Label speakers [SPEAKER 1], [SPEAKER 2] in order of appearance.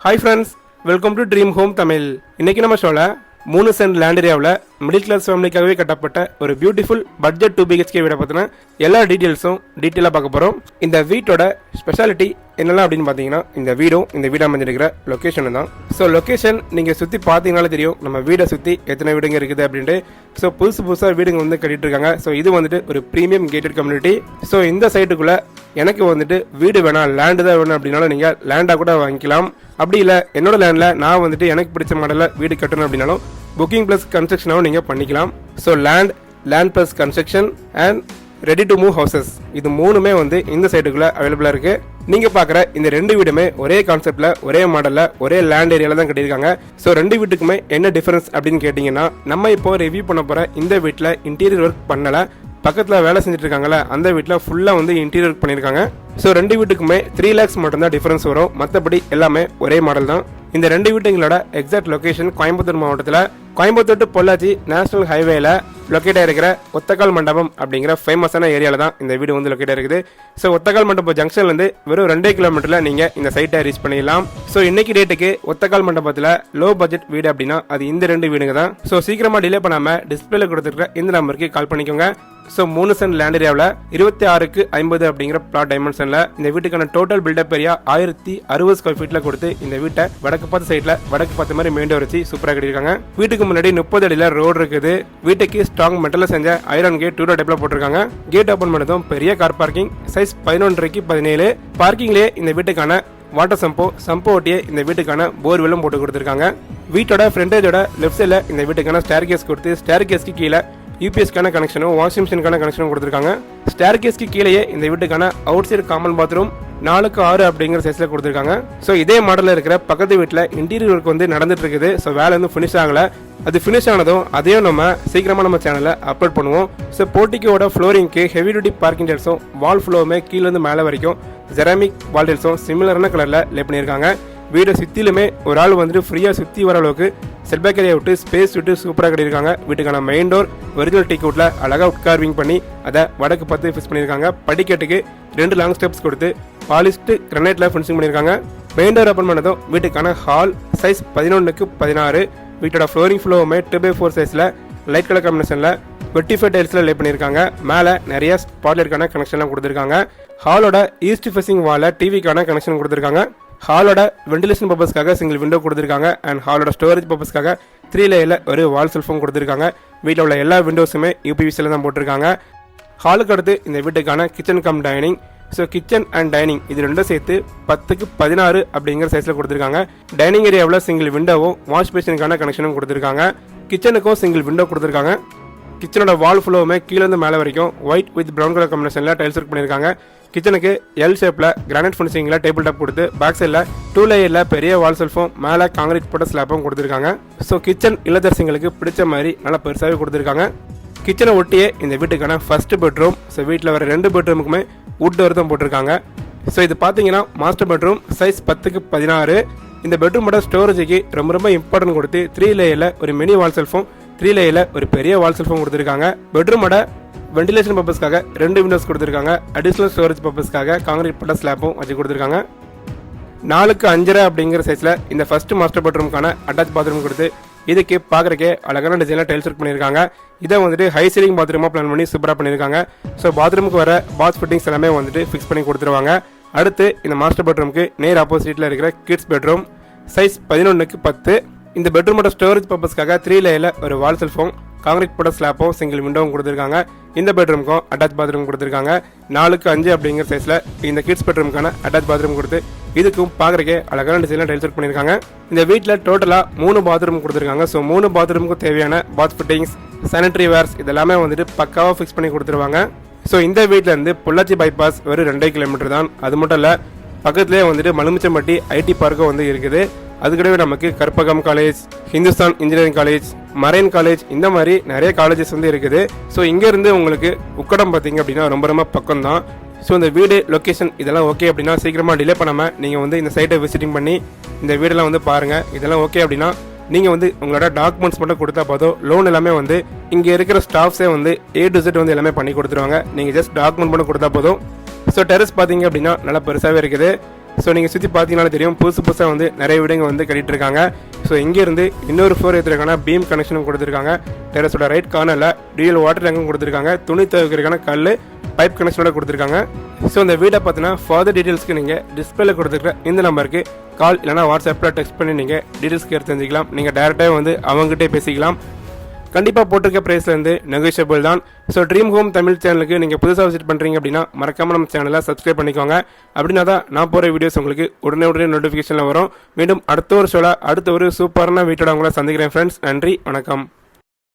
[SPEAKER 1] Hi friends welcome to dream home Tamil இன்னைக்கு நம்ம ஷோல மூணு சென்ட் லேண்ட் ஏரியாவில் மிடில் கிளாஸ் ஃபேமிலிக்காகவே கட்டப்பட்ட ஒரு பியூட்டிஃபுல் பட்ஜெட் டூ பிஹெச்கே வீடை பற்றின எல்லா டீட்டெயில்ஸும் டீட்டெயிலாக பார்க்க போகிறோம் இந்த வீட்டோட ஸ்பெஷாலிட்டி என்னெல்லாம் அப்படின்னு பார்த்தீங்கன்னா இந்த வீடும் இந்த வீடு அமைஞ்சிருக்கிற லொக்கேஷன் தான். ஸோ லொக்கேஷன் நீங்கள் சுற்றி பார்த்தீங்கனாலே தெரியும் நம்ம வீடை சுற்றி எத்தனை வீடுங்க இருக்குது அப்படின்ட்டு. ஸோ புதுசு புதுசாக வீடுங்க வந்து கட்டிட்டு இருக்காங்க. ஸோ இது வந்துட்டு ஒரு ப்ரீமியம் கேட்டட் கம்யூனிட்டி ஸோ இந்த சைட்டுக்குள்ளே எனக்கு வந்துட்டு வீடு வேணாம் லேண்டு தான் வேணும் அப்படின்னாலும் நீங்கள் லேண்டாக கூட வாங்கிக்கலாம். அப்படி இல்லை என்னோட லேண்டில் நான் வந்துட்டு எனக்கு பிடிச்ச மாடலில் வீடு கட்டணும் அப்படின்னாலும் புக்கிங் ப்ளஸ் கன்ஸ்ட்ரக்ஷனாகவும் நீங்கள் பண்ணிக்கலாம். So land land plus construction and ready to move houses இது மூணுமே வந்து இந்த சைட்டுக்குள்ளே அவைலபிளாக இருக்குது நீங்கள் பார்க்குற இந்த ரெண்டு வீடுமே ஒரே கான்செப்டில் ஒரே மாடலில் ஒரே லேண்ட் ஏரியாவில் தான் கட்டியிருக்காங்க. ஸோ ரெண்டு வீட்டுக்குமே என்ன டிஃபரன்ஸ் அப்படின்னு கேட்டிங்கன்னா நம்ம இப்போ ரிவ்யூ பண்ண போகிற இந்த வீட்டில் இன்டீரியர் ஒர்க் பண்ணலை. பக்கத்தில் வேலை செஞ்சுட்டு இருக்காங்களே அந்த வீட்டில் ஃபுல்லாக வந்து இன்டீரியர் ஒர்க் பண்ணியிருக்காங்க. ஸோ ரெண்டு வீட்டுக்குமே த்ரீ லேக்ஸ் மட்டும்தான் டிஃப்ரென்ஸ் வரும். மற்றபடி எல்லாமே ஒரே மாடல் தான். இந்த ரெண்டு வீட்டுங்களோட எக்ஸாக்ட் லொக்கேஷன் கோயம்புத்தூர் மாவட்டத்தில். கோயம்புத்தூர் டு பொள்ளாச்சி நேஷனல் ஹைவேல லொக்கேட் இருக்கிற ஒத்தக்கால் மண்டபம் அப்படிங்கிற ஃபேமஸான ஏரியாவில் தான் இந்த வீடு வந்து லொக்கேட் இருக்குது ஸோ ஒத்தக்கால் மண்டபம் ஜங்ஷன்லேருந்து வெறும் ரெண்டே கிலோமீட்டரில் நீங்கள் இந்த சைட்டை ரீச் பண்ணிடலாம். ஸோ இன்னைக்கு டேட்டுக்கு ஒத்தக்கால் மண்டபத்தில் லோ பட்ஜெட் வீடு அப்படின்னா அது இந்த ரெண்டு வீடுங்க தான். ஸோ சீக்கிரமாக டிலே பண்ணாமல் டிஸ்பிளேல கொடுத்துருக்க இந்த நம்பருக்கு கால் பண்ணிக்கோங்க. ஸோ மூணு சென்ட் லேண்ட் ஏரியாவில் இருபத்தி ஆறுக்கு ஐம்பது அப்படிங்கிற பிளாட் டைமென்ஷனில் இந்த வீட்டுக்கான டோட்டல் பில்டப் ஏரியா ஆயிரத்தி அறுபது ஸ்கொயர் ஃபீட்டில் கொடுத்து இந்த வீட்டை வடக்கு பார்த்த சைடில் வடக்கு பார்த்த மாதிரி மெயின் வச்சு சூப்பராக கட்டியிருக்காங்க. வீட்டுக்கு முன்னாடி முப்பது அடியில் ரோடு இருக்குது. வீட்டுக்கு ஸ்ட்ராங் மெட்டலில் செஞ்ச ஐரன் கேட் டூ டைப்பில் போட்டிருக்காங்க. கேட் ஓப்பன் பண்ணதும் பெரிய கார் பார்க்கிங் சைஸ் பதினொன்றரைக்கு பதினேழு. பார்க்கிங்லேயே இந்த வீட்டுக்கான வாட்டர் சம்போ சம்போ ஒட்டியே இந்த வீட்டுக்கான போர்வெல்லும் போட்டு கொடுத்துருக்காங்க. வீட்டோட ஃப்ரண்டேஜோட லெஃப்ட் சைடில் இந்த வீட்டுக்கான ஸ்டேர் கேஸ் கொடுத்து ஸ்டேர் கேஸ்க்கு கீழே யூபிஎஸ்க்கான கனெக்ஷனும் வாஷிங் மிஷினுக்கான கனெக்ஷனும் கொடுத்துருக்காங்க. ஸ்டேர் கேஸ்க்கு கீழேயே இந்த வீட்டுக்கான அவுட் சைடு காமன் பாத்ரூம் நாலுக்கு ஆறு அப்படிங்கிற சைஸில் கொடுத்துருக்காங்க. ஸோ இதே மாடலில் இருக்கிற பக்கத்து வீட்டில் இன்டீரியர் ஒர்க் வந்து நடந்துட்டு இருக்குது ஸோ வேலை வந்து ஃபினிஷ் ஆகலை. அது ஃபினிஷ் ஆனதும் அதையும் நம்ம சீக்கிரமாக நம்ம சேனலில் அப்லோட் பண்ணுவோம். ஸோ போர்ட்டிக்கோட ஃப்ளோரிங்க்கு ஹெவி டியூட்டி பார்க்கிங் டெல்ஸும் வால் ஃப்ளோவுமே கீழேருந்து மேலே வரைக்கும் ஜெராமிக் வால் டெல்ஸும் சிமிலரான கலரில் லே பண்ணியிருக்காங்க. வீட்டை சுற்றிலுமே ஒரு ஆள் வந்துட்டு ஃப்ரீயாக சுற்றி வர அளவுக்கு செட்பேக் ஏரியா விட்டு ஸ்பேஸ் விட்டு சூப்பராக கட்டியிருக்காங்க. வீட்டுக்கான மெயின் டோர் ஒரிஜினல் டீ அழகாக உட்கார்விங் பண்ணி அதை வடக்கு பார்த்து ஃபிக்ஸ் பண்ணியிருக்காங்க. படிக்கட்டுக்கு ரெண்டு லாங் ஸ்டெப்ஸ் கொடுத்து பாலிஸ்ட்டு கிரனைட்டில் ஃபினிஷிங் பண்ணியிருக்காங்க. மெயின் டோர் ஓப்பன் பண்ணதும் வீட்டுக்கான ஹால் சைஸ் பதினொன்றுக்கு பதினாறு. வீட்டோட ஃப்ளோரிங் ஃப்ளோவுமே டூ பை ஃபோர் சைஸில் லைட் கலர் காம்பினேஷனில் வெட்டிஃபை டைல்ஸில் லே பண்ணியிருக்காங்க. மேலே நிறைய ஸ்பாட்லைட்கான கனெக்ஷன்லாம் கொடுத்துருக்காங்க. ஹாலோட ஈஸ்ட் ஃபேசிங் வாலில் டிவிக்கான கனெக்ஷன் கொடுத்துருக்காங்க. ஹாலோட வெண்டிலேஷன் பர்பஸ்க்காக சிங்கிள் விண்டோ கொடுத்துருக்காங்க. அண்ட் ஹாலோட ஸ்டோரேஜ் பர்பஸ்க்காக த்ரீ லேயில் ஒரு வால் செல்ஃபோன் கொடுத்துருக்காங்க. வீட்டில் உள்ள எல்லா விண்டோஸுமே யூபிவிசியில் தான் போட்டிருக்காங்க. ஹாலுக்கு அடுத்து இந்த வீட்டுக்கான kitchen cum dining so kitchen and dining இது ரெண்டும் சேர்த்து பத்துக்கு பதினாறு அப்படிங்கிற சைஸில் கொடுத்துருக்காங்க. டைனிங் ஏரியாவில் சிங்கிள் விண்டோவும் வாஷ் பேஷனுக்கான கனெக்ஷனும் கொடுத்துருக்காங்க. கிச்சனுக்கும் சிங்கிள் விண்டோ கொடுத்துருக்காங்க. கிச்சனோட வால் ஃபுல்லோவுமே கீழேருந்து மேலே வரைக்கும் ஒயிட் வித் ப்ரௌன் கலர் காம்பினேஷனில் டைல்ஸ் ஒர்க் பண்ணியிருக்காங்க. கிச்சனுக்கு எல் ஷேப்பில் கிரானைட் ஃபினிஷிங்கில் டேபிள் டாப் கொடுத்து பேக் சைடில் டூ லேயரில் பெரிய வால் செல்ஃபும் மேலே காங்கிரீட் போட்ட ஸ்லாப்பும் கொடுத்துருக்காங்க. ஸோ கிச்சன் இல்லத்தரசிங்களுக்கு பிடிச்ச மாதிரி நல்லா பெருசாகவே கொடுத்துருக்காங்க. கிச்சனை ஒட்டியே இந்த வீட்டுக்கான ஃபர்ஸ்ட் பெட்ரூம் ஸோ வீட்டில் வர ரெண்டு பெட்ரூமுக்குமே வுட் டோர் தான் போட்டிருக்காங்க. ஸோ இது பார்த்தீங்கன்னா மாஸ்டர் பெட்ரூம் சைஸ் பத்துக்கு பதினாறு. இந்த பெட்ரூமோட ஸ்டோரேஜுக்கு ரொம்ப ரொம்ப இம்பார்ட்டன்ட் கொடுத்து த்ரீ லேயரில் ஒரு மினி வால் செல்ஃபும் த்ரீ லேயில் ஒரு பெரிய வால் செல்ஃபும் கொடுத்துருக்காங்க. பெட்ரூமோட வென்டிலேஷன் பர்பஸ்க்காக ரெண்டு விண்டோஸ் கொடுத்துருக்காங்க. அடிஷ்னல் ஸ்டோரேஜ் பர்பஸ்க்காக காங்கிரீட் பட்ட ஸ்லாப்பும் வச்சு கொடுத்துருக்காங்க. நாலுக்கு அஞ்சரை அப்படிங்கிற சைஸில் இந்த ஃபர்ஸ்ட் மாஸ்டர் பெட்ரூமுக்கான அட்டாச் பாத்ரூம் கொடுத்து இதுக்கு பார்க்குறக்கே அழகான டிசைனில் டைல்ஸ் ஒர்க் பண்ணியிருக்காங்க. இதை வந்துட்டு ஹை சீலிங் பாத்ரூமாக பிளான் பண்ணி சூப்பராக பண்ணியிருக்காங்க. ஸோ பாத்ரூமுக்கு வர பாத் ஃபிட்டிங்ஸ் எல்லாமே வந்துட்டு ஃபிக்ஸ் பண்ணி கொடுத்துருவாங்க. அடுத்து இந்த மாஸ்டர் பெட்ரூமுக்கு நேர் ஆப்போசிட்டில் இருக்கிற கிட்ஸ் பெட்ரூம் சைஸ் பதினொன்றுக்கு பத்து. இந்த பெட்ரூமோட ஸ்டோரேஜ் பர்பஸ்க்காக த்ரீ லேயில் ஒரு வால் செல்ஃபோம் காங்கிரீட் போட்ட ஸ்லாப்பும் சிங்கிள் விண்டோவும் கொடுத்துருக்காங்க. இந்த பெட்ரூமுக்கும் அட்டாச் பாத்ரூம் கொடுத்துருக்காங்க. நாலுக்கு அஞ்சு அப்படிங்கிற சைஸில் இந்த கிட்ஸ் பெட்ரூமுக்கான அட்டாச் பாத்ரூம் கொடுத்து இதுக்கும் பார்க்குறக்கே அழகான டிசைனில் டைல்ஸ் ஒர்க் பண்ணியிருக்காங்க. இந்த வீட்டில் டோட்டலாக மூணு பாத்ரூம் கொடுத்துருக்காங்க. ஸோ மூணு பாத்ரூமுக்கும் தேவையான பாத் ஃபிட்டிங்ஸ் சானிட்டரி வேர்ஸ் இதெல்லாமே வந்துட்டு பக்காவாக ஃபிக்ஸ் பண்ணி கொடுத்துருவாங்க. ஸோ இந்த வீட்டிலேருந்து பொள்ளாச்சி பைபாஸ் வெறும் ரெண்டே கிலோமீட்டர் தான். அது மட்டும் இல்லை பக்கத்துலேயே வந்துட்டு மலுமிச்சம்பட்டி ஐடி பார்க்கும் வந்து இருக்குது. அதுக்கூடவே நமக்கு Karpagam college Hindustan engineering college marine college இந்த மாதிரி நிறைய காலேஜஸ் வந்து இருக்குது. ஸோ இங்கேருந்து உங்களுக்கு உக்கடம் பார்த்தீங்க அப்படின்னா ரொம்ப ரொம்ப பக்கம் தான் ஸோ இந்த வீடு லொக்கேஷன் இதெல்லாம் ஓகே அப்படின்னா சீக்கிரமாக டிலே பண்ணாமல் நீங்கள் வந்து இந்த சைட்டை விசிட்டிங் பண்ணி இந்த வீடெல்லாம் வந்து பாருங்கள் இதெல்லாம் ஓகே அப்படின்னா நீங்கள் வந்து உங்களோட டாக்குமெண்ட்ஸ் மட்டும் கொடுத்தா போதும். லோன் எல்லாமே வந்து இங்கே இருக்கிற ஸ்டாஃப்ஸே வந்து ஏ டு செட் வந்து எல்லாமே பண்ணி கொடுத்துருவாங்க. நீங்கள் ஜஸ்ட் டாக்குமெண்ட் மட்டும் கொடுத்தா போதும். ஸோ டெரஸ் பார்த்தீங்க அப்படின்னா நல்லா பெருசாகவே இருக்குது. ஸோ நீங்கள் சுற்றி பார்த்தீங்கனாலும் தெரியும் புதுசு புதுசாக வந்து நிறைய வீடுங்க வந்து கட்டிட்டுருக்காங்க ஸோ இங்கேருந்து இன்னொரு ஃபோர் ஏற்றுறதுக்கான பீம் கனெக்ஷனும் கொடுத்துருக்காங்க. டெரஸோட ரைட் கார்னரில் டியூல் வாட்டர் டேங்கும் கொடுத்துருக்காங்க. துணி துவைக்கிறதுக்கான கல் பைப் கனெக்ஷனோட கொடுத்துருக்காங்க. ஸோ இந்த வீடை பார்த்தீங்கன்னா ஃபர்தர் டீட்டெயில்ஸ்க்கு நீங்கள் டிஸ்பிளேல கொடுத்துருக்க இந்த நம்பருக்கு கால் இல்லைனா வாட்ஸ்அப்பில் டெக்ஸ்ட் பண்ணி நீங்கள் டீட்டெயில்ஸ் கேட்டு தெரிஞ்சுக்கலாம் நீங்கள் டேரெக்டாக வந்து அவங்ககிட்டே பேசிக்கலாம். கண்டிப்பாக போட்டிருக்க ப்ரைஸ்லேருந்து நெகோஷியபிள் தான். ஸோ ட்ரீம் ஹோம் தமிழ் சேனலுக்கு நீங்கள் புதுசாக விசிட் பண்ணுறீங்க அப்படின்னா மறக்காமல் நம்ம சேனலை சப்ஸ்கிரைப் பண்ணிக்கோங்க. அப்படின்னா தான் நான் போகிற வீடியோஸ் உங்களுக்கு உடனே உடனே நோட்டிஃபிகேஷனில் வரும். மீண்டும் அடுத்த ஒரு ஷோவில் அடுத்த ஒரு சூப்பரான வீட்டோட உங்களை சந்திக்கிறேன் ஃப்ரெண்ட்ஸ் நன்றி வணக்கம்.